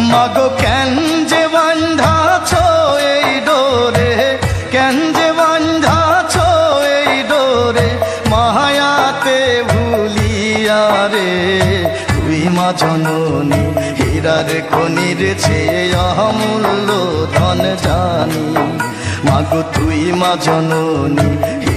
মাগো, কেন যে বান্ধাছ এই ডোরে? কেন যে বান্ধাছ এই ডোরে? মায়াতে ভুলিয়া রে, তুই মা জননী, হীরার খনির চেয়ে অমূল্য ধন জানি। মাগো, তুই মা জননী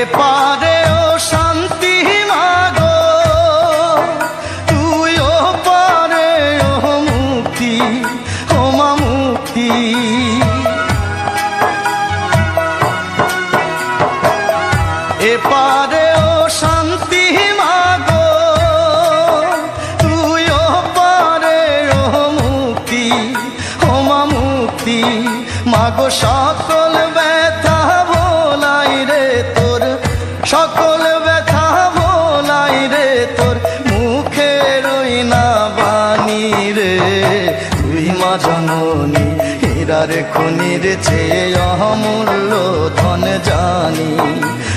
এপারে শান্তি মাগো। তুই ও পারে ও মুক্তি, ও মা মুক্তি। এপারে ও শান্তি মাগো। তুই সকল ব্যথা ভোলাই রে তোর মুখে রই না বাণী রে। তুই মা জননী, হীরার খনির চেয়ে অমূল্য ধন জানি।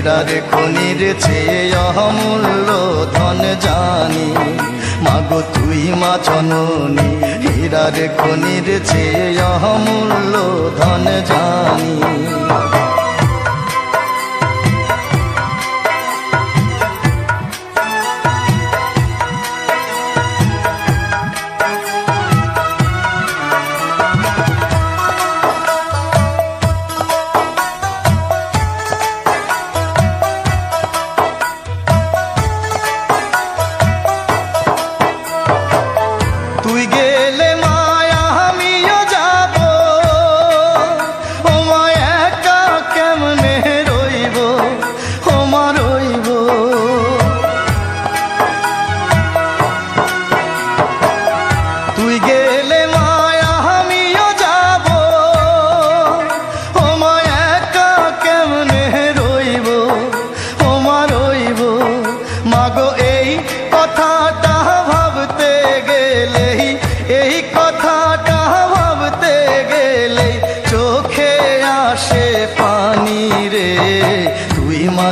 হীরার খনির চেয়ে অমূল্য ধন জানি। মাগো তুই মা জননী, হীরার খনির চেয়ে অমূল্য ধন জানি।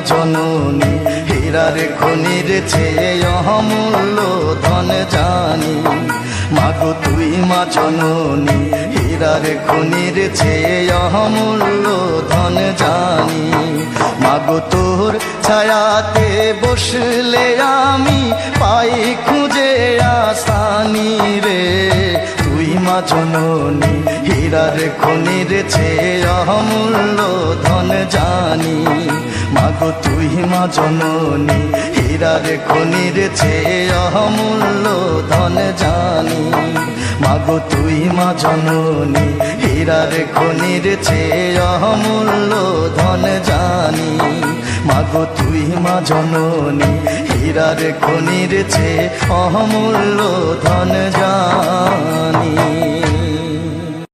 জননী, হীরার খনির চেয়ে অমূল্য ধন জানি। মাগো তুই মা জননী, হীরার খনির চেয়ে অমূল্য ধন জানি। মাগো তোর ছায়াতে বসলে আমি পাই খুঁজে আসানি রে। তুই মা জননী, হীরার খনির চেয়ে অমূল্য ধন জানি। মাগো তুই মা জননী, হীরার খনির চেয়ে অমূল্য ধন জানি। মাগো তুই মা জননী, হীরার খনির চেয়ে অমূল্য ধন জানি। মাগো তুই মা জননী, হীরার খনির চেয়ে অমূল্য ধন জানি।